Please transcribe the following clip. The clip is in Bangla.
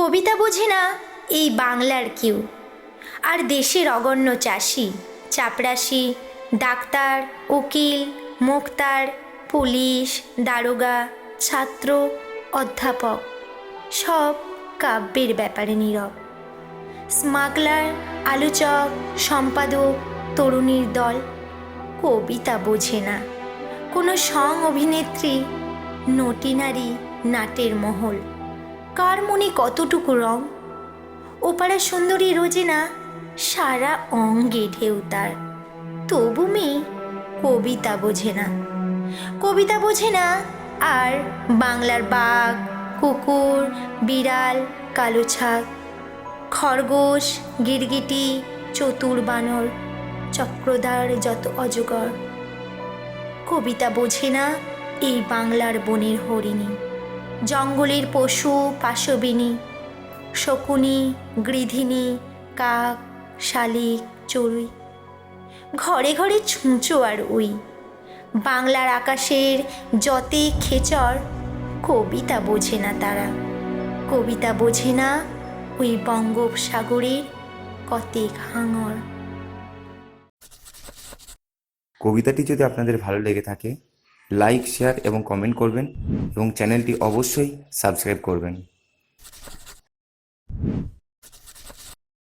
কবিতা বোঝে না, এই বাংলার কেউ। আর দেশের অগণ্য চাষি চাপরাশি ডাক্তার, উকিল, মোক্তার, পুলিশ, দারোগা, ছাত্র, অধ্যাপক, সব কাব্যের ব্যাপারে নীরব। স্মাগলার আলোচক, সম্পাদক, তরুণীর দল কবিতা বোঝে না। কোনো সং অভিনেত্রী নটিনারী নাটের মহল। কার মনে কতটুকু রং? ওপাড়া সুন্দরী রোজেনা সারা অঙ্গে ঢেউ তার। তবু মেয়ে কবিতা বোঝে না। কবিতা বোঝে না আর বাংলার বাঘ, কুকুর, বিড়াল, কালো ছাগ, খরগোশ, গিরগিটি, চতুর বানর, চক্রধার যত অজগর। কবিতা বোঝে না এই বাংলার বনের হরিণী। জঙ্গলের পশু পাশবিনী শকুনি গৃধিনী কাক, শালিক, চড়ুই। ঘরে ঘরে ছুঁচো আর উই। বাংলার আকাশের যতে খেচর, কবিতা বোঝে না তারা। কবিতা বোঝে না ওই বঙ্গোপসাগরের কতেক হাঙর। কবিতাটি যদি আপনাদের ভালো লেগে থাকে লাইক শেয়ার এবং কমেন্ট করবেন এবং চ্যানেলটি অবশ্যই সাবস্ক্রাইব করবেন।